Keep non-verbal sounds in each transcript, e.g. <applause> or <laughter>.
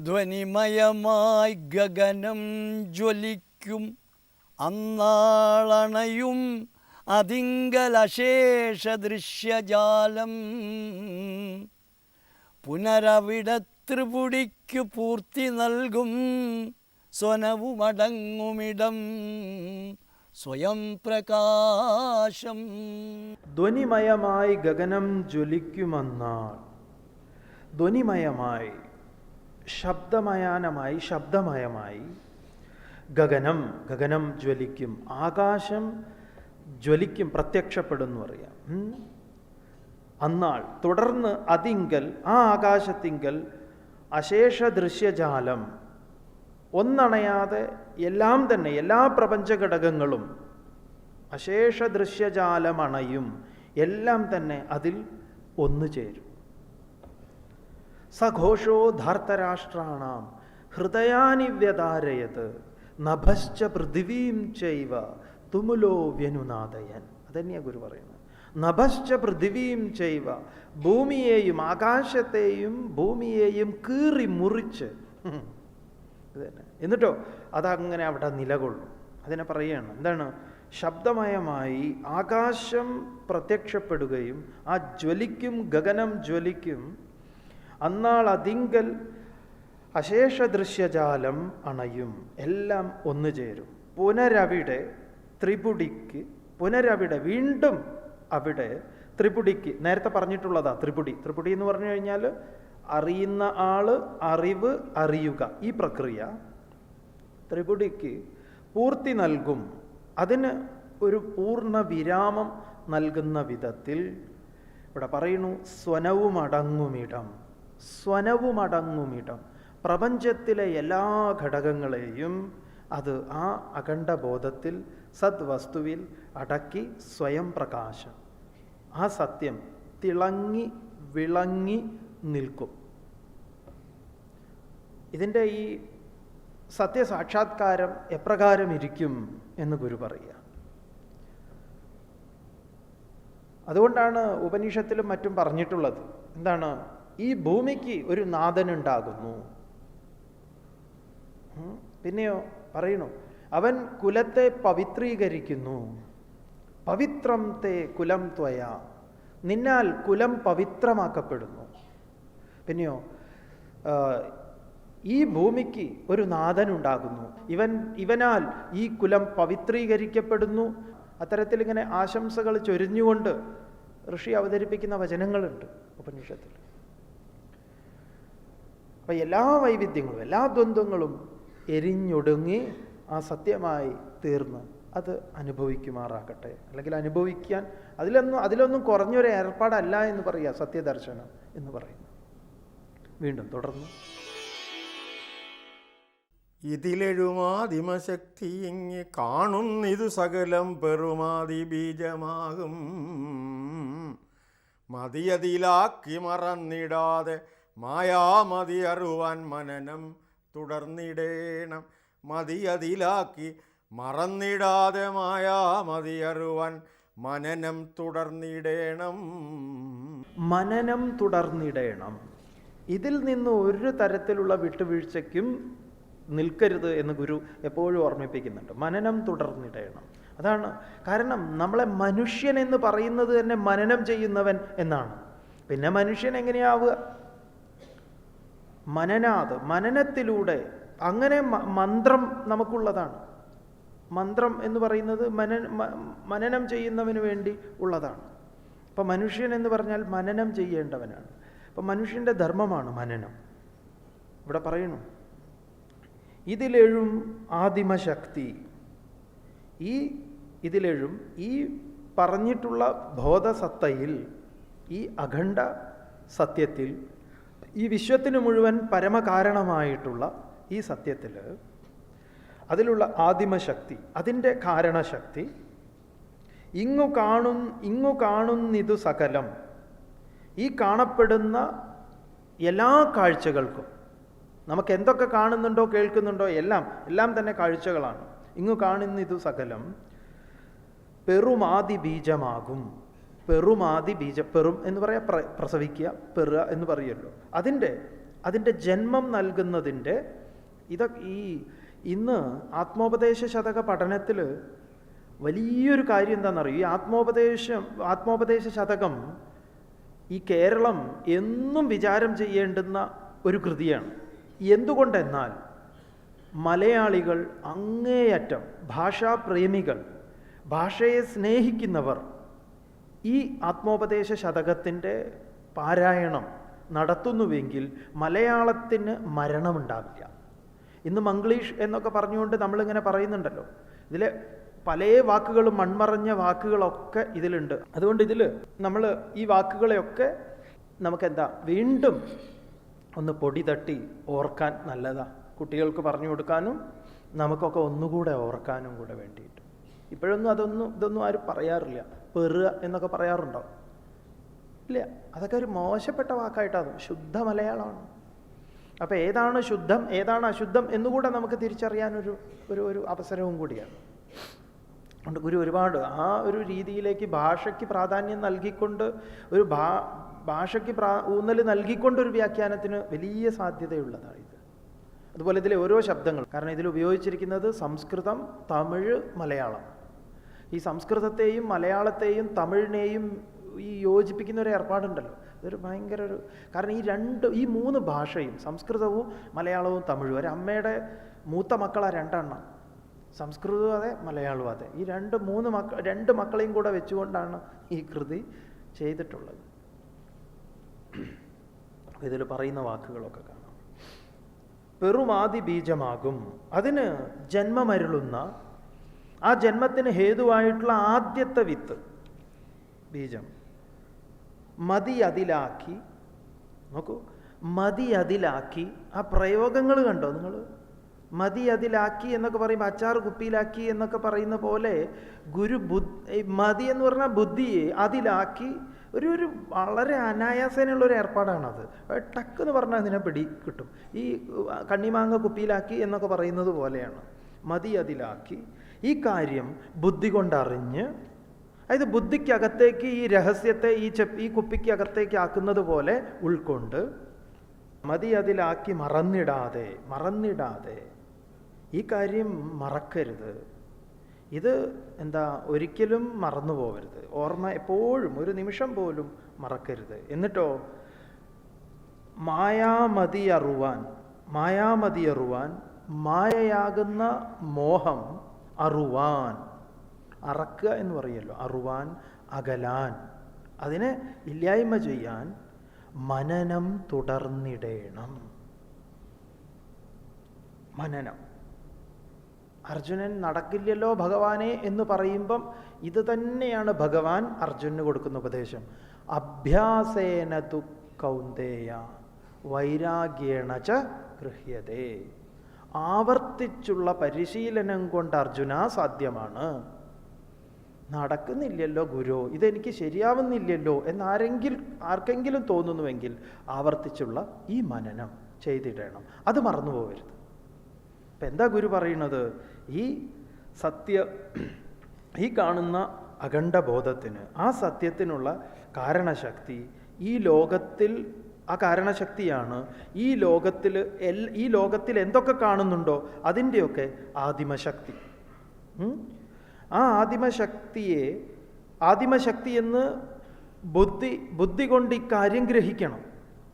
ധ്വനിമയമായി ഗഗനം ജ്വലിക്കും. അന്നാളണയും അതിങ്കലശേഷ ദൃശ്യജാലം പുനരവിട ത്രിപുടിക്കു പൂർത്തി നൽകും സ്വനവുമടങ്ങുമിടം. സ്വയം പ്രകാശം. ധ്വനിമയമായി ഗഗനം ജ്വലിക്കുമെന്നാൾ. ധ്വനിമയമായി ശബ്ദമയാനമായി ശബ്ദമയമായി ഗഗനം ഗഗനം ജ്വലിക്കും. ആകാശം ജ്വലിക്കും പ്രത്യക്ഷപ്പെടുന്നു അറിയാം. അന്നാൾ തുടർന്ന് അതിങ്കൽ ആ ആകാശത്തിങ്കൽ അശേഷ ദൃശ്യജാലം ഒന്നണയാതെ എല്ലാം തന്നെ എല്ലാ പ്രപഞ്ച ഘടകങ്ങളും അശേഷ ദൃശ്യജാലമണയും എല്ലാം തന്നെ അതിൽ ഒന്നു ചേരും സഘോഷോ ധാർത്തരാഷ്ട്രാണാം ഹൃദയാനി വ്യതാരയത് നഭശ്ച പൃഥിവീം ചൈവ തുമുലോ വ്യനുനാദയൻ. അതന്നെയാ ഗുരു പറയുന്നത്. നഭശ്ച പൃഥിവീം ചെയ്വ ഭൂമിയെയും ആകാശത്തെയും ഭൂമിയെയും കീറി മുറിച്ച്. <laughs> ഇത് എന്നിട്ടോ അതങ്ങനെ അവിടെ നിലകൊള്ളും. അതിനെ പറയുകയാണ്. എന്താണ്? ശബ്ദമയമായി ആകാശം പ്രത്യക്ഷപ്പെടുകയും ആ ജ്വലിക്കും ഗഗനം ജ്വലിക്കും അന്നാൾ അതിങ്കൽ അശേഷ ദൃശ്യജാലം അണയും. എല്ലാം ഒന്നു ചേരും. പുനരവിടെ ത്രിപുടിക്ക് പുനരവിടെ വീണ്ടും അവിടെ ത്രിപുടിക്ക്. നേരത്തെ പറഞ്ഞിട്ടുള്ളതാ ത്രിപുടി. ത്രിപുടി എന്ന് പറഞ്ഞു കഴിഞ്ഞാൽ അറിയുന്ന ആൾ അറിവ് അറിയുക. ഈ പ്രക്രിയ ത്രിപുടിക്ക് പൂർത്തി നൽകും. അതിന് ഒരു പൂർണ വിരാമം നൽകുന്ന വിധത്തിൽ ഇവിടെ പറയുന്നു സ്വനവുമടങ്ങുമിടം സ്വനവുമടങ്ങുമിടം. പ്രപഞ്ചത്തിലെ എല്ലാ ഘടകങ്ങളെയും അത് ആ അഖണ്ഡബോധത്തിൽ സദ്വസ്തുവിൽ അടക്കി സ്വയം പ്രകാശം. ആ സത്യം തിളങ്ങി വിളങ്ങി നിൽക്കും. ഇതിന്റെ ഈ സത്യസാക്ഷാത്കാരം എപ്രകാരം ഇരിക്കും എന്ന് ഗുരു പറയുക. അതുകൊണ്ടാണ് ഉപനിഷത്തിലും മറ്റും പറഞ്ഞിട്ടുള്ളത്. എന്താണ്? ഈ ഭൂമിക്ക് ഒരു നാഥനുണ്ടാകുന്നു. പിന്നെയോ പറയണു. അവൻ കുലത്തെ പവിത്രീകരിക്കുന്നു. പവിത്രം തേ കുലം ത്വയ. നിന്നാൽ കുലം പവിത്രമാക്കപ്പെടുന്നു. പിന്നെയോ ഈ ഭൂമിക്ക് ഒരു നാഥനുണ്ടാകുന്നു. ഇവൻ ഇവനാൽ ഈ കുലം പവിത്രീകരിക്കപ്പെടുന്നു. അത്തരത്തിൽ ഇങ്ങനെ ആശംസകൾ ചൊരിഞ്ഞുകൊണ്ട് ഋഷി അവതരിപ്പിക്കുന്ന വചനങ്ങളുണ്ട്. ഉപനിഷത്തിൽ. അപ്പം എല്ലാ വൈവിധ്യങ്ങളും എല്ലാ ദ്വന്ദ്ങ്ങളും എരിഞ്ഞൊടുങ്ങി ആ സത്യമായി തീർന്ന് അത് അനുഭവിക്കുമാറാകട്ടെ. അല്ലെങ്കിൽ അനുഭവിക്കാൻ അതിലൊന്നും അതിലൊന്നും കുറഞ്ഞൊരു ഏർപ്പാടല്ല എന്ന് പറയുക സത്യദർശനം എന്ന് പറയുന്നു. വീണ്ടും തുടർന്നു. ഇതിലെഴുമാതിമശക്തി ഇങ്ങി കാണുന്നിതു സകലം പെറുമാതി ബീജമാകും. മതിയതിലാക്കി മറന്നിടാതെ മായാമതി അറിവാൻ മനനം തുടർന്നിടേണം. മതി അതിലാക്കി മറന്നിടാതെ മായാമതി അറിവാൻ മനനം തുടർന്നിടേണം. മനനം തുടർന്നിടേണം. ഇതിൽ നിന്ന് ഒരു തരത്തിലുള്ള വിട്ടുവീഴ്ചയ്ക്കും നിൽക്കരുത് എന്ന് ഗുരു എപ്പോഴും ഓർമ്മിപ്പിക്കുന്നുണ്ട്. മനനം തുടർന്നിടേണം. അതാണ് കാരണം നമ്മളെ മനുഷ്യൻ എന്ന് പറയുന്നത് തന്നെ മനനം ചെയ്യുന്നവൻ എന്നാണ്. പിന്നെ മനുഷ്യൻ എങ്ങനെയാവുക? മനനാത് മനനത്തിലൂടെ. അങ്ങനെ മന്ത്രം നമുക്കുള്ളതാണ്. മന്ത്രം എന്ന് പറയുന്നത് മനന മനനം ചെയ്യുന്നവന് വേണ്ടി ഉള്ളതാണ്. അപ്പം മനുഷ്യൻ എന്ന് പറഞ്ഞാൽ മനനം ചെയ്യേണ്ടവനാണ്. അപ്പം മനുഷ്യന്റെ ധർമ്മമാണ് മനനം. ഇവിടെ പറയുന്നു ഇതിലെഴും ആദിമശക്തി. ഈ ഇതിലെഴും ഈ പറഞ്ഞിട്ടുള്ള ബോധസത്തയിൽ ഈ അഖണ്ഡ സത്യത്തിൽ ഈ വിശ്വത്തിന് മുഴുവൻ പരമകാരണമായിട്ടുള്ള ഈ സത്യത്തിൽ അതിലുള്ള ആദിമശക്തി അതിന്റെ കാരണശക്തി ഇങ്ങു കാണും ഇങ്ങു കാണുന്നിതു സകലം. ഈ കാണപ്പെടുന്ന എല്ലാ കാഴ്ചകൾക്കും നമുക്ക് എന്തൊക്കെ കാണുന്നുണ്ടോ കേൾക്കുന്നുണ്ടോ എല്ലാം എല്ലാം തന്നെ കാഴ്ചകളാണ്. ഇങ്ങു കാണുന്നിതു സകലം പെറുമാതി ബീജമാകും പെറുമാതി ബീജ പെറും എന്ന് പറയാ പ്ര- പ്രസവിക്കുക പെറുക എന്ന് പറയുമല്ലോ അതിന്റെ അതിന്റെ ജന്മം നൽകുന്നതിന്റെ ഇത ഈ ഇന്ന് ആത്മോപദേശ ശതക പഠനത്തിൽ വലിയൊരു കാര്യം എന്താണെന്നറിയോ? ഈ ആത്മോപദേശം ആത്മോപദേശ ശതകം ഈ കേരളം എന്നും വിചാരം ചെയ്യേണ്ടുന്ന ഒരു കൃതിയാണ്. എന്തുകൊണ്ടെന്നാൽ മലയാളികൾ അങ്ങേയറ്റം ഭാഷാപ്രേമികൾ ഭാഷയെ സ്നേഹിക്കുന്നവർ ഈ ആത്മോപദേശ ശതകത്തിന്റെ പാരായണം നടത്തുന്നുവെങ്കിൽ മലയാളത്തിന് മരണമുണ്ടാവില്ല. ഇന്ന് മംഗ്ലീഷ് എന്നൊക്കെ പറഞ്ഞുകൊണ്ട് നമ്മളിങ്ങനെ പറയുന്നുണ്ടല്ലോ. ഇതിലെ പല വാക്കുകളും മൺമറഞ്ഞ വാക്കുകളൊക്കെ ഇതിലുണ്ട്. അതുകൊണ്ട് ഇതിൽ നമ്മൾ ഈ വാക്കുകളെയൊക്കെ നമുക്കെന്താ വീണ്ടും ഒന്ന് പൊടി തട്ടി ഓർക്കാൻ നല്ലതാ. കുട്ടികൾക്ക് പറഞ്ഞു കൊടുക്കാനും നമുക്കൊക്കെ ഒന്നുകൂടെ ഓർക്കാനും കൂടെ വേണ്ടിയിട്ട്. ഇപ്പോഴൊന്നും അതൊന്നും ഇതൊന്നും ആരും പറയാറില്ല. പെറുക എന്നൊക്കെ പറയാറുണ്ടോ? ഇല്ല. അതൊക്കെ ഒരു മോശപ്പെട്ട വാക്കായിട്ടാണ്. ശുദ്ധ മലയാളമാണ്. അപ്പോൾ ഏതാണ് ശുദ്ധം ഏതാണ് അശുദ്ധം എന്നുകൂടെ നമുക്ക് തിരിച്ചറിയാനൊരു ഒരു ഒരു അവസരവും കൂടിയാണ്. അതുകൊണ്ട് ഗുരു ഒരുപാട് ആ ഒരു രീതിയിലേക്ക് ഭാഷയ്ക്ക് പ്രാധാന്യം നൽകിക്കൊണ്ട് ഒരു ഭാ ഭാഷയ്ക്ക് പ്രാ ഊന്നൽ നൽകിക്കൊണ്ട് ഒരു വ്യാഖ്യാനത്തിന് വലിയ സാധ്യതയുള്ളതാണ് ഇത്. അതുപോലെ ഇതിലെ ഓരോ ശബ്ദങ്ങൾ കാരണം ഇതിൽ ഉപയോഗിച്ചിരിക്കുന്നത് സംസ്കൃതം തമിഴ് മലയാളം. ഈ സംസ്കൃതത്തെയും മലയാളത്തെയും തമിഴിനെയും ഈ യോജിപ്പിക്കുന്ന ഒരു ഏർപ്പാടുണ്ടല്ലോ. അതൊരു ഭയങ്കര ഒരു കാരണം ഈ രണ്ട് ഈ മൂന്ന് ഭാഷയും സംസ്കൃതവും മലയാളവും തമിഴും ഒരു അമ്മയുടെ മൂത്ത മക്കളാ രണ്ടെണ്ണം. സംസ്കൃതവും അതെ മലയാളവും അതെ. ഈ രണ്ട് മൂന്ന് മക്ക രണ്ട് മക്കളെയും കൂടെ വെച്ചുകൊണ്ടാണ് ഈ കൃതി ചെയ്തിട്ടുള്ളത്. ഇതിൽ പറയുന്ന വാക്കുകളൊക്കെ കാണാം. പെറുമാതി ബീജമാകും അതിന് ജന്മമരുളുന്ന ആ ജന്മത്തിന് ഹേതുവായിട്ടുള്ള ആദ്യത്തെ വിത്ത് ബീജം. മതി അതിലാക്കി നോക്കൂ മതി അതിലാക്കി ആ പ്രയോഗങ്ങൾ കണ്ടോ നിങ്ങൾ? മതി അതിലാക്കി എന്നൊക്കെ പറയുമ്പോൾ അച്ചാർ കുപ്പിയിലാക്കി എന്നൊക്കെ പറയുന്ന പോലെ ഗുരു ബുദ്ധി മതി എന്ന് പറഞ്ഞാൽ ബുദ്ധിയെ അതിലാക്കി ഒരു ഒരു വളരെ അനായാസേനയുള്ള ഒരു ഏർപ്പാടാണത് ടക്ക് എന്ന് പറഞ്ഞാൽ അതിനെ പിടി കിട്ടും. ഈ കണ്ണിമാങ്ങ കുപ്പിയിലാക്കി എന്നൊക്കെ പറയുന്നത് പോലെയാണ്. മതി അതിലാക്കി ഈ കാര്യം ബുദ്ധി കൊണ്ടറിഞ്ഞ് അതായത് ബുദ്ധിക്കകത്തേക്ക് ഈ രഹസ്യത്തെ ഈ ചെപ്പ് ഈ കുപ്പിക്കകത്തേക്ക് ആക്കുന്നത് പോലെ ഉൾക്കൊണ്ട് മതി അതിലാക്കി മറന്നിടാതെ മറന്നിടാതെ ഈ കാര്യം മറക്കരുത്. ഇത് എന്താ ഒരിക്കലും മറന്നു പോകരുത്. ഓർമ്മ എപ്പോഴും ഒരു നിമിഷം പോലും മറക്കരുത്. എന്നിട്ടോ മായാമതി അറിവാൻ മായാമതി മായയാകുന്ന മോഹം അറുവാൻ. അറക്കുക എന്ന് പറയുമല്ലോ അറുവാൻ അകലാൻ. അതിനെ ഇല്ലായ്മ ചെയ്യാൻ മനനം തുടർന്നിടേണം. മനനം. അർജുനൻ നടക്കില്ലല്ലോ ഭഗവാനെ എന്ന് പറയുമ്പം ഇത് തന്നെയാണ് ഭഗവാൻ അർജുനന് കൊടുക്കുന്ന ഉപദേശം. അഭ്യാസേന കൗന്ദേയ വൈരാഗ്യേണ ച ആവർത്തിച്ചുള്ള പരിശീലനം കൊണ്ട് അർജുന സാധ്യമാണ്. നടക്കുന്നില്ലല്ലോ ഗുരു ഇതെനിക്ക് ശരിയാവുന്നില്ലല്ലോ എന്നാരെങ്കിലും ആർക്കെങ്കിലും തോന്നുന്നുവെങ്കിൽ ആവർത്തിച്ചുള്ള ഈ മനനം ചെയ്തിടണം. അത് മറന്നു പോകരുത് അപ്പം എന്താ ഗുരു പറയുന്നത്? ഈ സത്യ ഈ കാണുന്ന അഖണ്ഡബോധത്തിന് ആ സത്യത്തിനുള്ള കാരണശക്തി ഈ ലോകത്തിൽ ആ കാരണശക്തിയാണ് ഈ ലോകത്തിൽ എൽ ഈ ലോകത്തിൽ എന്തൊക്കെ കാണുന്നുണ്ടോ അതിന്റെയൊക്കെ ആദിമശക്തി. ആ ആദിമശക്തിയെ ആദിമശക്തി എന്ന് ബുദ്ധി ബുദ്ധി കൊണ്ട് ഇക്കാര്യം ഗ്രഹിക്കണം.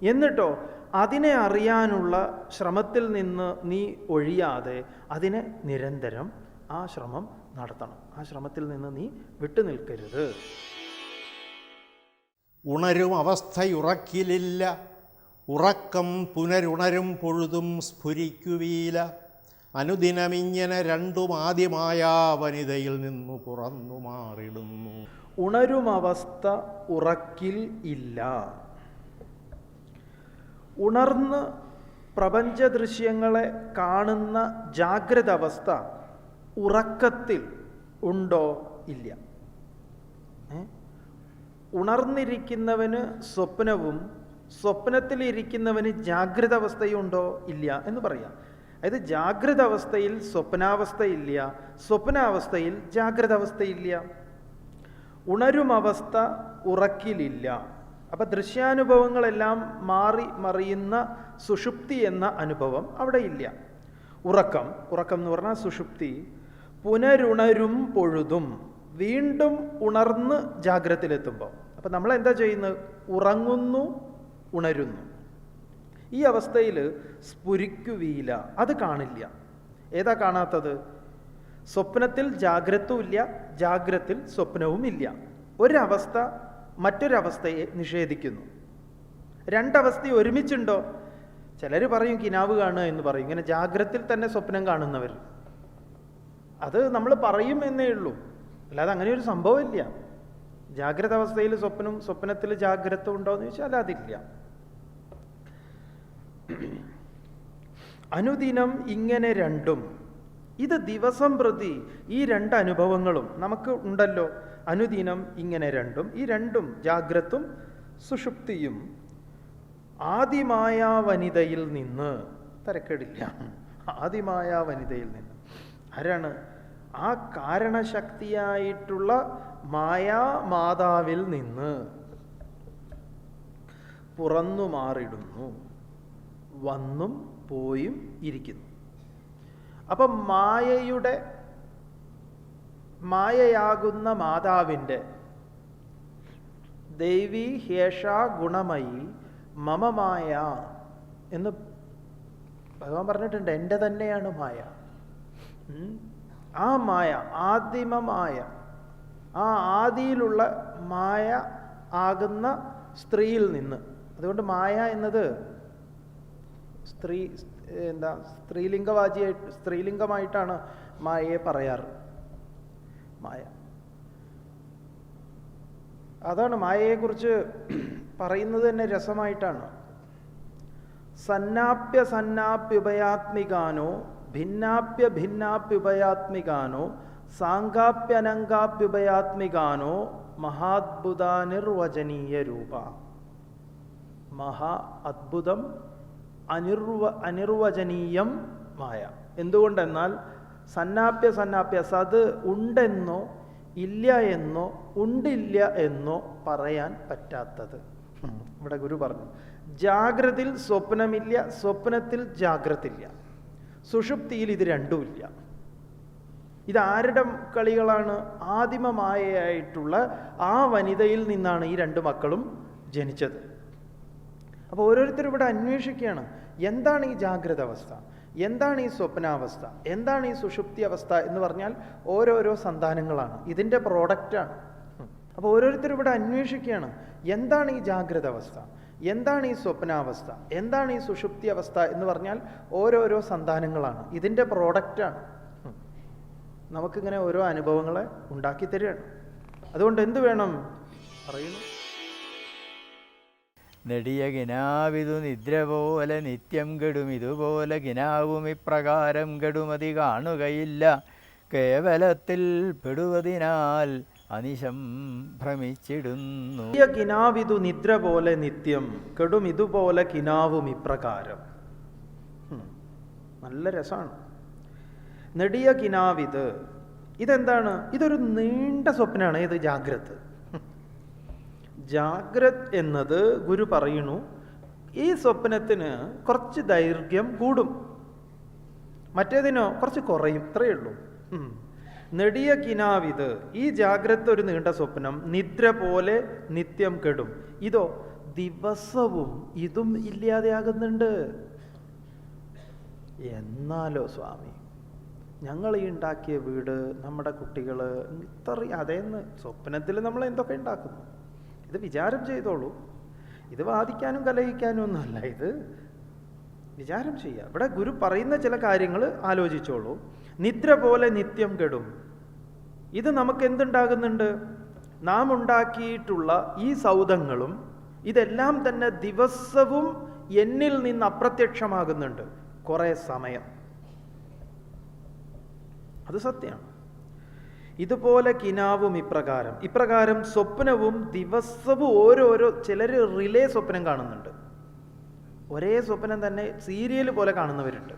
എന്നിട്ടോ അതിനെ അറിയാനുള്ള ശ്രമത്തിൽ നിന്ന് നീ ഒഴിയാതെ അതിനെ നിരന്തരം ആ ശ്രമം നടത്തണം. ആ ശ്രമത്തിൽ നിന്ന് നീ വിട്ടു നിൽക്കരുത് ഉണരും അവസ്ഥയുറക്കിലില്ല. ഉറക്കം പുനരുണരും പൊഴുതും സ്ഫുരിക്കുവീല. അനുദിനമിങ്ങനെ രണ്ടും ആദ്യമായ വനിതയിൽ നിന്നു പുറന്നു മാറിടുന്നു. ഉണരുമവസ്ഥ ഉറക്കിൽ ഇല്ല. ഉണർന്ന് പ്രപഞ്ച ദൃശ്യങ്ങളെ കാണുന്ന ജാഗ്രത അവസ്ഥ ഉറക്കത്തിൽ ഉണ്ടോ ഇല്ല? ഉണർന്നിരിക്കുന്നവന് സ്വപ്നവും സ്വപ്നത്തിലിരിക്കുന്നവന് ജാഗ്രത അവസ്ഥയുണ്ടോ ഇല്ല എന്ന് പറയാം. അതായത് ജാഗ്രത അവസ്ഥയിൽ സ്വപ്നാവസ്ഥയില്ല സ്വപ്നാവസ്ഥയിൽ ജാഗ്രത അവസ്ഥയില്ല ഉണരും അവസ്ഥ ഉറക്കിലില്ല. അപ്പം ദൃശ്യാനുഭവങ്ങളെല്ലാം മാറി മറിയുന്ന സുഷുപ്തി എന്ന അനുഭവം അവിടെ ഇല്ല. ഉറക്കം ഉറക്കം എന്ന് പറഞ്ഞാൽ സുഷുപ്തി. പുനരുണരും പൊഴുതും. വീണ്ടും ഉണർന്ന് ജാഗ്രതയിലെത്തുമ്പോൾ അപ്പം നമ്മൾ എന്താ ചെയ്യുന്നത്? ഉറങ്ങുന്നു ഉണരുന്നു. ഈ അവസ്ഥയിൽ സ്ഫുരിക്കുവീല അത് കാണില്ല. ഏതാ കാണാത്തത്? സ്വപ്നത്തിൽ ജാഗ്രതവും ജാഗ്രത്തിൽ സ്വപ്നവും ഇല്ല ഒരവസ്ഥ മറ്റൊരവസ്ഥയെ നിഷേധിക്കുന്നു. രണ്ടവസ്ഥ ഒരുമിച്ചുണ്ടോ? ചിലർ പറയും കിനാവ് കാണുക എന്ന് പറയും. ഇങ്ങനെ ജാഗ്രത്തിൽ തന്നെ സ്വപ്നം കാണുന്നവർ അത് നമ്മൾ പറയും എന്നേ ഉള്ളൂ. അല്ലാതെ അങ്ങനെ ഒരു സംഭവം ഇല്ല. ജാഗ്രത അവസ്ഥയിൽ സ്വപ്നം സ്വപ്നത്തിൽ ജാഗ്രത ഉണ്ടോ എന്ന് ചോദിച്ചാൽ അതില്ല. അനുദിനം ഇങ്ങനെ രണ്ടും. ഇത് ദിവസം പ്രതി ഈ രണ്ട് അനുഭവങ്ങളും നമുക്ക് ഉണ്ടല്ലോ. അനുദിനം ഇങ്ങനെ രണ്ടും ഈ രണ്ടും ജാഗ്രത്തും സുഷുപ്തിയും ആദിമായ വനിതയിൽ നിന്ന്. തരക്കേടില്ല. ആദിമായ വനിതയിൽ നിന്ന്. ആരാണ് ആ കാരണശക്തിയായിട്ടുള്ള മായാ മാതാവിൽ നിന്ന് പുറന്നു മാറിടുന്നു. വന്നും പോയും ഇരിക്കുന്നു. അപ്പം മായയുടെ മായയാകുന്ന മാതാവിന്റെ ദേവി ഹേഷ ഗുണമയി മമമായ എന്ന് ഭഗവാൻ പറഞ്ഞിട്ടുണ്ട്. എന്റെ തന്നെയാണ് മായ. ആ മായ ആദിമമായ ആ ആദിയിലുള്ള മായ ആകുന്ന സ്ത്രീയിൽ നിന്ന്. അതുകൊണ്ട് മായ എന്നത് സ്ത്രീ എന്താ സ്ത്രീലിംഗവാചിയായിട്ട് സ്ത്രീലിംഗമായിട്ടാണ് മായയെ പറയാറ്. മായ. അതാണ് മായയെക്കുറിച്ച് പറയുന്നത് തന്നെ രസമായിട്ടാണ്. സന്നാപ്യ സന്നാപ്യുപയാത്മികാനോ ഭിന്നാപ്യ ഭിന്നാപ്യുപയാത്മികാനോ സാങ്കാപ്യനങ്കാപ്യുപയാത്മികാനോ മഹാത്ഭുതാനിർവചനീയ രൂപ. മഹാ അദ്ഭുതം അനിർവ അനിർവചനീയം മായ. എന്തുകൊണ്ടെന്നാൽ സന്നാപ്യ സന്നാപ്യ സത് ഉണ്ടെന്നോ ഇല്ല എന്നോ ഉണ്ടില്ല എന്നോ പറയാൻ പറ്റാത്തത്. ഇവിടെ ഗുരു പറഞ്ഞു. ജാഗ്രതയിൽ സ്വപ്നമില്ല സ്വപ്നത്തിൽ ജാഗ്രതില്ല സുഷുപ്തിയിൽ ഇത് രണ്ടുമില്ല. ഇതാരുടെ കളികളാണ് ആദിമമായയായിട്ടുള്ള ആ വനിതയിൽ നിന്നാണ് ഈ രണ്ട് മക്കളും ജനിച്ചത്. അപ്പോൾ ഓരോരുത്തരും ഇവിടെ അന്വേഷിക്കുകയാണ്. എന്താണ് ഈ ജാഗ്രത അവസ്ഥ? എന്താണ് ഈ സ്വപ്നാവസ്ഥ? എന്താണ് ഈ സുഷുപ്തി അവസ്ഥ എന്ന് പറഞ്ഞാൽ ഓരോരോ സന്താനങ്ങളാണ്. ഇതിന്റെ പ്രോഡക്റ്റാണ് അപ്പോൾ ഓരോരുത്തരും ഇവിടെ അന്വേഷിക്കുകയാണ്. എന്താണ് ഈ ജാഗ്രത അവസ്ഥ? എന്താണ് ഈ സ്വപ്നാവസ്ഥ? എന്താണ് ഈ സുഷുപ്തി അവസ്ഥ എന്ന് പറഞ്ഞാൽ ഓരോരോ സന്താനങ്ങളാണ്. ഇതിന്റെ പ്രോഡക്റ്റാണ് നമുക്കിങ്ങനെ ഓരോ അനുഭവങ്ങളെ ഉണ്ടാക്കി തരികയാണ്. അതുകൊണ്ട് എന്ത് വേണം? പറയുന്നു. നെടിയ ഗിനാവിതു നിദ്ര പോലെ നിത്യം കെടും. ഇതുപോലെ ഗിനാവും ഇപ്രകാരം കെടുമതി കാണുകയില്ല. കേവലത്തിൽ പെടുവതിനാൽ അനിശം ഭ്രമിച്ചിടുന്നു. നിത്യ കിനാവിതു നിദ്ര പോലെ നിത്യം കെടും ഇതുപോലെ കിനാവും ഇപ്രകാരം. നല്ല രസമാണ് നെടിയ കിനാവിത് ഇതെന്താണ്? ഇതൊരു നീണ്ട സ്വപ്നമാണ് ഇത് ജാഗ്രത്. ജാഗ്രത് എന്നത് ഗുരു പറയുന്നു ഈ സ്വപ്നത്തിന് കുറച്ച് ദൈർഘ്യം കൂടും. മറ്റേതിനോ കുറച്ച് കുറയും ഇത്രയേ ഉള്ളൂ. നെടിയ കിനാവിത് ഈ ജാഗ്രത ഒരു നീണ്ട സ്വപ്നം. നിദ്ര പോലെ നിത്യം കെടും. ഇതോ ദിവസവും ഇതും ഇല്ലാതെയാകുന്നുണ്ട്. എന്നാലോ സ്വാമി? ഞങ്ങൾ ഈ ഉണ്ടാക്കിയ വീട് നമ്മുടെ കുട്ടികൾ ഇത്ര അതേന്ന് സ്വപ്നത്തിൽ നമ്മൾ എന്തൊക്കെ ഉണ്ടാക്കുന്നു? ഇത് വിചാരം ചെയ്തോളൂ. ഇത് വാദിക്കാനും കലഹിക്കാനും ഒന്നുമല്ല. ഇത് വിചാരം ചെയ്യുക. ഇവിടെ ഗുരു പറയുന്ന ചില കാര്യങ്ങൾ ആലോചിച്ചോളൂ. നിദ്ര പോലെ നിത്യം കെടും. ഇത് നമുക്ക് എന്തുണ്ടാകുന്നുണ്ട് നാം ഉണ്ടാക്കിയിട്ടുള്ള ഈ സൗധങ്ങളും ഇതെല്ലാം തന്നെ ദിവസവും എന്നിൽ നിന്ന് അപ്രത്യക്ഷമാകുന്നുണ്ട്. കുറേ സമയം. അത് സത്യമാണ് ഇതുപോലെ കിനാവും ഇപ്രകാരം. ഇപ്രകാരം സ്വപ്നവും ദിവസവും ഓരോരോ ചിലർ റിലേ സ്വപ്നം കാണുന്നുണ്ട്. ഒരേ സ്വപ്നം തന്നെ സീരിയൽ പോലെ കാണുന്നവരുണ്ട്.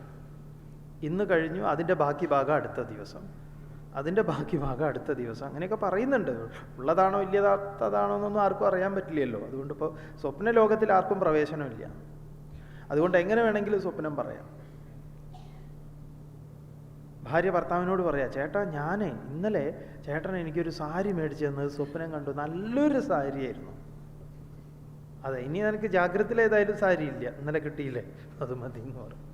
ഇന്ന് കഴിഞ്ഞു അതിന്റെ ബാക്കി ഭാഗം അടുത്ത ദിവസം. അതിന്റെ ബാക്കി ഭാഗം അടുത്ത ദിവസം. അങ്ങനെയൊക്കെ പറയുന്നുണ്ട്. ഉള്ളതാണോ ഇല്ലാത്തതാണോ എന്നൊന്നും ആർക്കും അറിയാൻ പറ്റില്ലല്ലോ. അതുകൊണ്ട് ഇപ്പോൾ സ്വപ്ന ലോകത്തിൽ ആർക്കും പ്രവേശനമില്ല. അതുകൊണ്ട് എങ്ങനെ വേണമെങ്കിലും സ്വപ്നം പറയാം. ഭാര്യ ഭർത്താവിനോട് പറയാ ചേട്ടാ ഞാൻ ഇന്നലെ ചേട്ടൻ എനിക്കൊരു സാരി മേടിച്ചു തന്നത് സ്വപ്നം കണ്ടു. നല്ലൊരു സാരിയായിരുന്നു. അതെ ഇനി നിനക്ക് ജാഗ്രതയിലേതായാലും സാരി ഇല്ല ഇന്നലെ കിട്ടിയില്ലേ? അത് മതി എന്ന് പറയും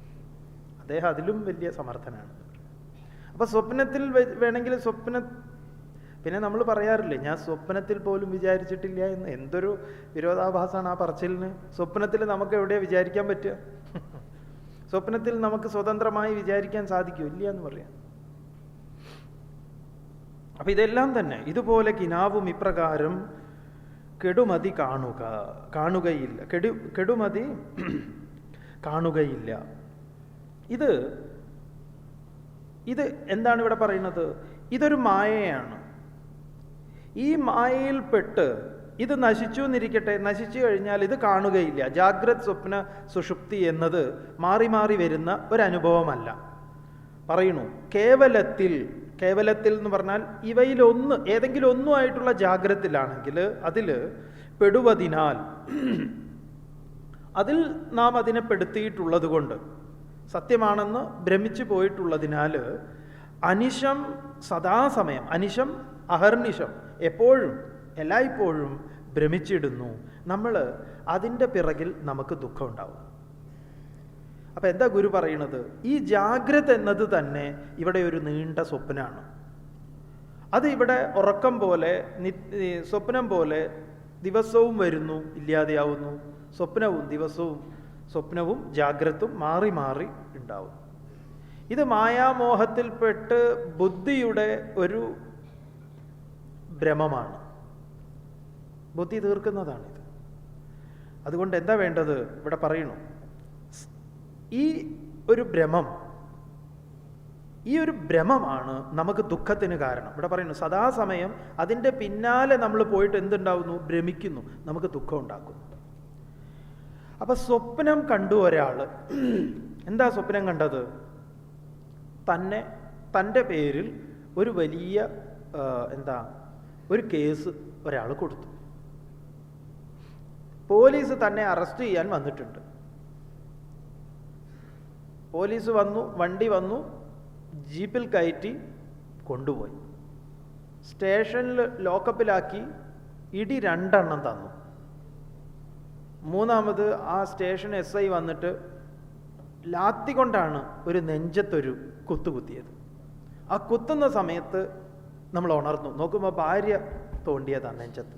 അദ്ദേഹം അതിലും വലിയ സമർത്ഥനാണ്. അപ്പൊ സ്വപ്നത്തിൽ വേണമെങ്കിൽ സ്വപ്ന പിന്നെ നമ്മൾ പറയാറില്ലേ ഞാൻ സ്വപ്നത്തിൽ പോലും വിചാരിച്ചിട്ടില്ല എന്ന്. എന്തൊരു വിരോധാഭാസമാണ് ആ പറച്ചിലിന്. സ്വപ്നത്തിൽ നമുക്ക് എവിടെയാ വിചാരിക്കാൻ പറ്റുക? <laughs> സ്വപ്നത്തിൽ നമുക്ക് സ്വതന്ത്രമായി വിചാരിക്കാൻ സാധിക്കും? ഇല്ല എന്ന് പറയാം. അപ്പൊ ഇതെല്ലാം തന്നെ. ഇതുപോലെ കിനാവും ഇപ്രകാരം കെടുമതി കാണുക. കാണുകയില്ല. കെടു കെടുമതി <clears throat> കാണുകയില്ല. ഇത് ഇത് എന്താണ് ഇവിടെ പറയുന്നത്? ഇതൊരു മായയാണ്. ഈ മായയിൽപ്പെട്ട് ഇത് നശിച്ചു എന്നിരിക്കട്ടെ നശിച്ചു കഴിഞ്ഞാൽ ഇത് കാണുകയില്ല. ജാഗ്രത് സ്വപ്ന സുഷുപ്തി എന്നത് മാറി മാറി വരുന്ന ഒരനുഭവമല്ല. പറയുന്നു കേവലത്തിൽ കേവലത്തിൽ എന്ന് പറഞ്ഞാൽ ഇവയിലൊന്ന് ഏതെങ്കിലും ഒന്നുമായിട്ടുള്ള ജാഗ്രത്തിലാണെങ്കിൽ അതിൽ പെടുവതിനാൽ അതിൽ നാം അതിനെ പെടുത്തിയിട്ടുള്ളത് കൊണ്ട് സത്യമാണെന്ന് ഭ്രമിച്ചു പോയിട്ടുള്ളതിനാൽ അനിശം സദാസമയം അനിശം അഹർനിശം എപ്പോഴും എല്ലായ്പ്പോഴും ഭ്രമിച്ചിടുന്നു. നമ്മൾ അതിന്റെ പിറകിൽ നമുക്ക് ദുഃഖം ഉണ്ടാവും. അപ്പം എന്താ ഗുരു പറയുന്നത്? ഈ ജാഗ്രത എന്നത് തന്നെ ഇവിടെ ഒരു നീണ്ട സ്വപ്നമാണ് അത് ഇവിടെ ഉറക്കം പോലെ സ്വപ്നം പോലെ ദിവസവും വരുന്നു ഇല്ലാതെയാവുന്നു. സ്വപ്നവും ദിവസവും സ്വപ്നവും ജാഗ്രതും മാറി മാറി ഉണ്ടാവും. ഇത് മായാമോഹത്തിൽപ്പെട്ട് ബുദ്ധിയുടെ ഒരു ഭ്രമമാണ്. ബുദ്ധി തീർക്കുന്നതാണിത് അതുകൊണ്ട് എന്താ വേണ്ടത്? ഇവിടെ പറയണു ഈ ഒരു ഭ്രമം ഈ ഒരു ഭ്രമമാണ് നമുക്ക് ദുഃഖത്തിന് കാരണം. ഇവിടെ പറയുന്നു സദാസമയം അതിന്റെ പിന്നാലെ നമ്മൾ പോയിട്ട് എന്തുണ്ടാവുന്നു? ഭ്രമിക്കുന്നു. നമുക്ക് ദുഃഖം ഉണ്ടാക്കുന്നു. അപ്പൊ സ്വപ്നം കണ്ടു ഒരാൾ എന്താ സ്വപ്നം കണ്ടത്? തന്നെ തന്റെ പേരിൽ ഒരു വലിയ എന്താ ഒരു കേസ് ഒരാൾ കൊടുത്തു. പോലീസ് തന്നെ അറസ്റ്റ് ചെയ്യാൻ വന്നിട്ടുണ്ട്. പോലീസ് വന്നു വണ്ടി വന്നു ജീപ്പിൽ കയറ്റി കൊണ്ടുപോയി. സ്റ്റേഷനിൽ ലോക്കപ്പിലാക്കി ഇടി രണ്ടെണ്ണം തന്നു. മൂന്നാമത് ആ സ്റ്റേഷൻ എസ് ഐ വന്നിട്ട് ലാത്തി കൊണ്ടാണ് ഒരു നെഞ്ചത്തൊരു കുത്തു കുത്തിയത്. ആ കുത്തുന്ന സമയത്ത് നമ്മൾ ഉണർന്നു. നോക്കുമ്പോൾ ഭാര്യ തോണ്ടിയതാണ് നെഞ്ചത്ത്.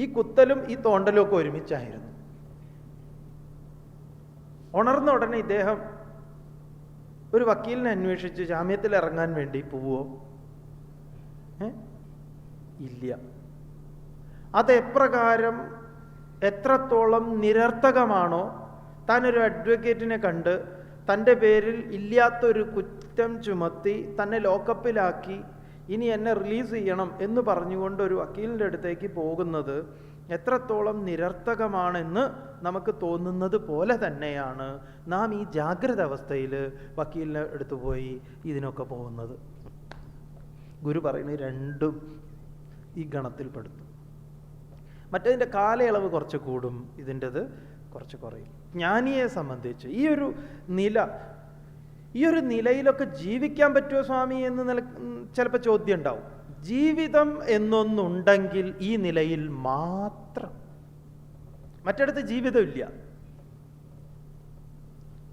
ഈ കുത്തലും ഈ തോണ്ടലും ഒക്കെ ഒരുമിച്ചായിരുന്നു. ഉണർന്ന ഉടനെ ഇദ്ദേഹം ഒരു വക്കീലിനെ അന്വേഷിച്ച് ജാമ്യത്തിൽ ഇറങ്ങാൻ വേണ്ടി പോവോ? ഇല്ല. അത് എപ്രകാരം എത്രത്തോളം നിരർത്ഥകമാണോ ഒരു അഡ്വക്കേറ്റിനെ കണ്ട് തന്റെ പേരിൽ ഇല്ലാത്തൊരു കുറ്റം ചുമത്തി തന്നെ ലോക്കപ്പിലാക്കി ഇനി എന്നെ റിലീസ് ചെയ്യണം എന്ന് പറഞ്ഞുകൊണ്ട് ഒരു വക്കീലിന്റെ അടുത്തേക്ക് പോകുന്നത് എത്രത്തോളം നിരർത്ഥകമാണെന്ന് നമുക്ക് തോന്നുന്നത് പോലെ തന്നെയാണ് നാം ഈ ജാഗ്രത അവസ്ഥയിൽ വക്കീലിനെ അടുത്ത് പോയി ഇതിനൊക്കെ പോകുന്നത്. ഗുരു പറയുന്നത് രണ്ടും ഈ ഗണത്തിൽപ്പെടുത്തും. മറ്റതിന്റെ കാലയളവ് കുറച്ച് കൂടും ഇതിന്റെത് കുറച്ച് കുറയും. ജ്ഞാനിയെ സംബന്ധിച്ച് ഈ ഒരു നില ഈ ഒരു നിലയിലൊക്കെ ജീവിക്കാൻ പറ്റുമോ സ്വാമി എന്ന് നില ചിലപ്പോൾ ചോദ്യം ഉണ്ടാവും ജീവിതം എന്നൊന്നുണ്ടെങ്കിൽ ഈ നിലയിൽ മാത്രം. മറ്റിടത്ത് ജീവിതമില്ല.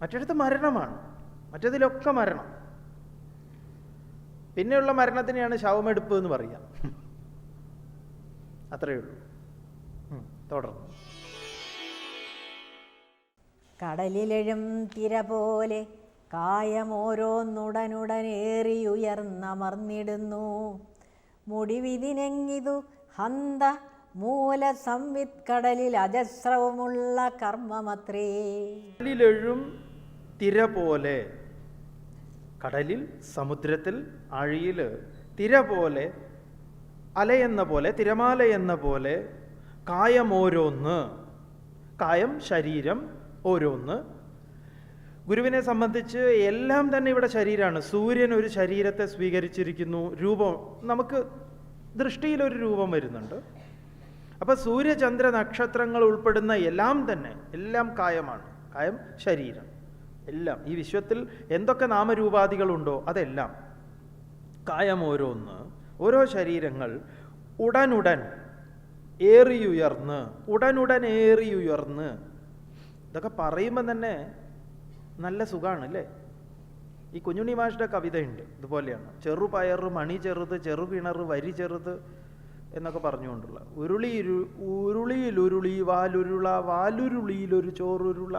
മറ്റിടത്ത് മരണമാണ്. മറ്റതിലൊക്കെ മരണം. പിന്നെയുള്ള മരണത്തിനെയാണ് ശവമെടുപ്പ് എന്ന് പറയാം അത്രയേ ഉള്ളൂ. തുടർന്ന്. കടലിലെഴും തിര പോലെ കായമോരോന്നുടനുടനേറിയുയർന്നമർന്നിടുന്നു. മുടിവിതിനെങ്ങിതു ഹന്ത മൂല സംവിത് കടലിൽ അജസ്രവുമുള്ള കർമ്മമത്രേ. കടലിലെഴും തിര പോലെ കടലിൽ സമുദ്രത്തിൽ അഴിയിൽ തിര പോലെ അലയെന്ന പോലെ തിരമാല എന്ന പോലെ കായമോരോന്ന് കായം ശരീരം ഓരോന്ന്. ഗുരുവിനെ സംബന്ധിച്ച് എല്ലാം തന്നെ ഇവിടെ ശരീരമാണ് സൂര്യൻ ഒരു ശരീരത്തെ സ്വീകരിച്ചിരിക്കുന്നു. രൂപം നമുക്ക് ദൃഷ്ടിയിലൊരു രൂപം വരുന്നുണ്ട്. അപ്പോൾ സൂര്യചന്ദ്ര നക്ഷത്രങ്ങൾ ഉൾപ്പെടുന്ന എല്ലാം തന്നെ എല്ലാം കായമാണ്. കായം ശരീരം എല്ലാം. ഈ വിശ്വത്തിൽ എന്തൊക്കെ നാമരൂപാധികളുണ്ടോ അതെല്ലാം. കായം ഓരോന്ന് ഓരോ ശരീരങ്ങൾ ഉടനുടൻ ഏറിയുയർന്ന് ഉടനുടൻ ഏറിയുയർന്ന് ഇതൊക്കെ പറയുമ്പോൾ തന്നെ നല്ല സുഖമാണ് അല്ലേ ഈ കുഞ്ഞുണ്ണി മാഷിന്റെ കവിതയുണ്ട് ഇതുപോലെയാണ്. ചെറുപയറ് മണി ചെറുത് ചെറുകിണർ വരി ചെറുത് എന്നൊക്കെ പറഞ്ഞുകൊണ്ടുള്ള. ഉരുളി ഉരുളിയിലുരുളി വാലുരുള വാലുരുളിയിലൊരു ചോറുരുള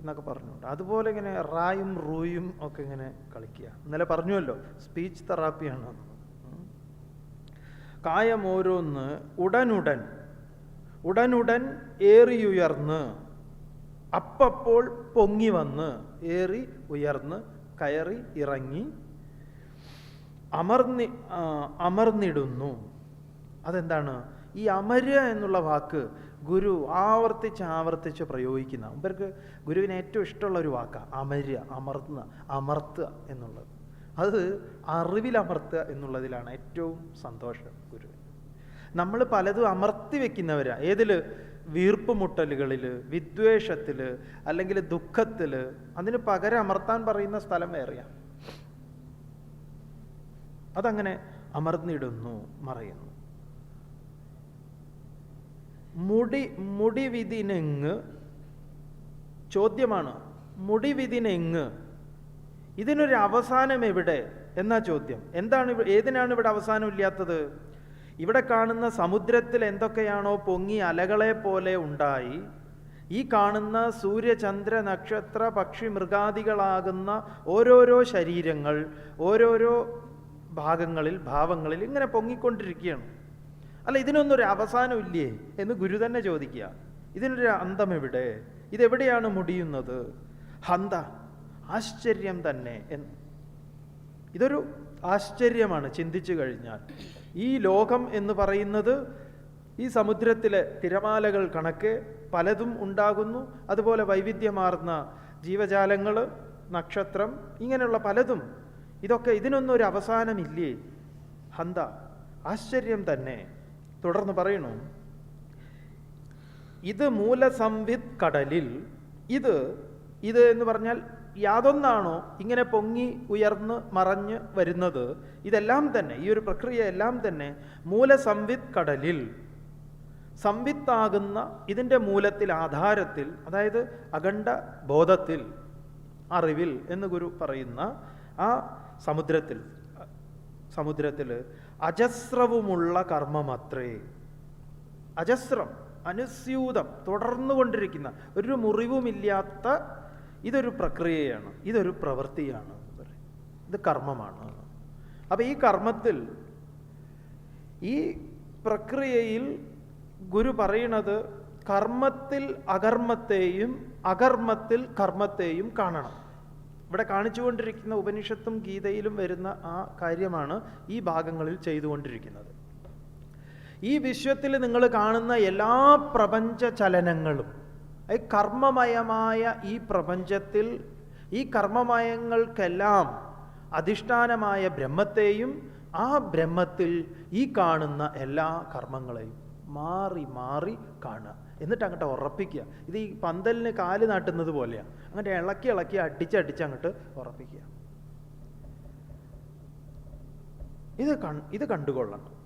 എന്നൊക്കെ പറഞ്ഞുകൊണ്ട്. അതുപോലെ ഇങ്ങനെ റായും റൂയും ഒക്കെ ഇങ്ങനെ കളിക്കുക. ഇന്നലെ പറഞ്ഞുവല്ലോ സ്പീച്ച് തെറാപ്പിയാണ് അത്. ഉം. കായം ഓരോന്ന് ഉടനുടൻ ഉടനുടൻ ഏറിയുയർന്ന് അപ്പപ്പോൾ പൊങ്ങി വന്ന് ഏറി ഉയർന്ന് കയറി ഇറങ്ങി അമർന്നി അമർന്നിടുന്നു അതെന്താണ് ഈ അമരുക എന്നുള്ള വാക്ക് ഗുരു ആവർത്തിച്ച് ആവർത്തിച്ച് പ്രയോഗിക്കുന്ന ഇവർക്ക് ഗുരുവിന് ഏറ്റവും ഇഷ്ടമുള്ള ഒരു വാക്കാണ് അമരുക അമർത്തുക അമർത്തുക എന്നുള്ളത് അത് അറിവിലമർത്തുക എന്നുള്ളതിലാണ് ഏറ്റവും സന്തോഷം ഗുരു. നമ്മൾ പലതും അമർത്തി വെക്കുന്നവരാ. ഏതിൽ വീർപ്പുമുട്ടലുകളിൽ വിദ്വേഷത്തിൽ അല്ലെങ്കിൽ ദുഃഖത്തിൽ. അതിന് പകരം അമർത്താൻ പറയുന്ന സ്ഥലം വേറെയാണ് അതങ്ങനെ അമർന്നിടുന്നു മറയുന്നു. മുടി മുടിവിതിനെങ്ങ്? ചോദ്യമാണ്. മുടിവിതിനെങ്ങ്? ഇതിനൊരു അവസാനം എവിടെ എന്നാ ചോദ്യം. എന്താണ് ഏതിനാണ് ഇവിടെ അവസാനം ഇല്ലാത്തത്? ഇവിടെ കാണുന്ന സമുദ്രത്തിൽ എന്തൊക്കെയാണോ പൊങ്ങി അലകളെ പോലെ ഉണ്ടായി. ഈ കാണുന്ന സൂര്യചന്ദ്ര നക്ഷത്ര പക്ഷി മൃഗാദികളാകുന്ന ഓരോരോ ശരീരങ്ങൾ ഓരോരോ ഭാഗങ്ങളിൽ ഭാവങ്ങളിൽ ഇങ്ങനെ പൊങ്ങിക്കൊണ്ടിരിക്കുകയാണ്. അല്ല ഇതിനൊന്നൊരു അവസാനം ഇല്ലേ എന്ന് ഗുരു തന്നെ ചോദിക്കുക. ഇതിനൊരു അന്തം എവിടെ? ഇതെവിടെയാണ് മുടിയുന്നത്? ഹന്ത. ആശ്ചര്യം തന്നെ എന്ന്. ഇതൊരു ആശ്ചര്യമാണ് ചിന്തിച്ചു കഴിഞ്ഞാൽ. ഈ ലോകം എന്ന് പറയുന്നത് ഈ സമുദ്രത്തിലെ തിരമാലകൾ കണക്ക് പലതും ഉണ്ടാകുന്നു. അതുപോലെ വൈവിധ്യമാർന്ന ജീവജാലങ്ങൾ നക്ഷത്രം ഇങ്ങനെയുള്ള പലതും. ഇതൊക്കെ ഇതിനൊന്നും ഒരു അവസാനമില്ലേ? ഹന്ത ആശ്ചര്യം തന്നെ. തുടർന്ന് പറയണു. ഇത് മൂലസംവിത് കടലിൽ ഇത് ഇത് എന്ന് പറഞ്ഞാൽ യാതൊന്നാണോ ഇങ്ങനെ പൊങ്ങി ഉയർന്ന് മറഞ്ഞ് വരുന്നത്? ഇതെല്ലാം തന്നെ ഈ ഒരു പ്രക്രിയ എല്ലാം തന്നെ മൂലസംവിത് കടലിൽ സംവിത്താകുന്ന ഇതിന്റെ മൂലത്തിൽ ആധാരത്തിൽ അതായത് അഖണ്ഡ ബോധത്തിൽ അറിവിൽ എന്ന് ഗുരു പറയുന്ന ആ സമുദ്രത്തിൽ സമുദ്രത്തിൽ അജസ്രവുമുള്ള കർമ്മമത്രേ അജസ്രം അനുസ്യൂതം തുടർന്നുകൊണ്ടിരിക്കുന്ന ഒരു മുറിവുമില്ലാത്ത ഇതൊരു പ്രക്രിയയാണ് ഇതൊരു പ്രവൃത്തിയാണ് ഇത് കർമ്മമാണ്. അപ്പം ഈ കർമ്മത്തിൽ ഈ പ്രക്രിയയിൽ ഗുരു പറയണത് കർമ്മത്തിൽ അകർമ്മത്തെയും അകർമ്മത്തിൽ കർമ്മത്തെയും കാണണം. ഇവിടെ കാണിച്ചുകൊണ്ടിരിക്കുന്ന ഉപനിഷത്തും ഗീതയിലും വരുന്ന ആ കാര്യമാണ് ഈ ഭാഗങ്ങളിൽ ചെയ്തുകൊണ്ടിരിക്കുന്നത്. ഈ വിശ്വത്തിൽ നിങ്ങൾ കാണുന്ന എല്ലാ പ്രപഞ്ച ചലനങ്ങളും കർമ്മമയമായ ഈ പ്രപഞ്ചത്തിൽ ഈ കർമ്മമയങ്ങൾക്കെല്ലാം അധിഷ്ഠാനമായ ബ്രഹ്മത്തെയും ആ ബ്രഹ്മത്തിൽ ഈ കാണുന്ന എല്ലാ കർമ്മങ്ങളെയും മാറി മാറി കാണുക. എന്നിട്ട് അങ്ങോട്ട് ഉറപ്പിക്കുക. ഇത് ഈ പന്തലിന് കാൽ നാട്ടുന്നത് പോലെയാണ് അങ്ങോട്ട് ഇളക്കി ഇളക്കി അടിച്ച് അടിച്ച് അങ്ങോട്ട് ഉറപ്പിക്കുക. ഇത് കൺ ഇത് കണ്ടുകൊള്ളണം.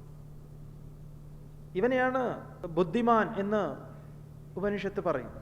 ഇവനെയാണ് ബുദ്ധിമാൻ എന്ന് ഉപനിഷത്ത് പറയും.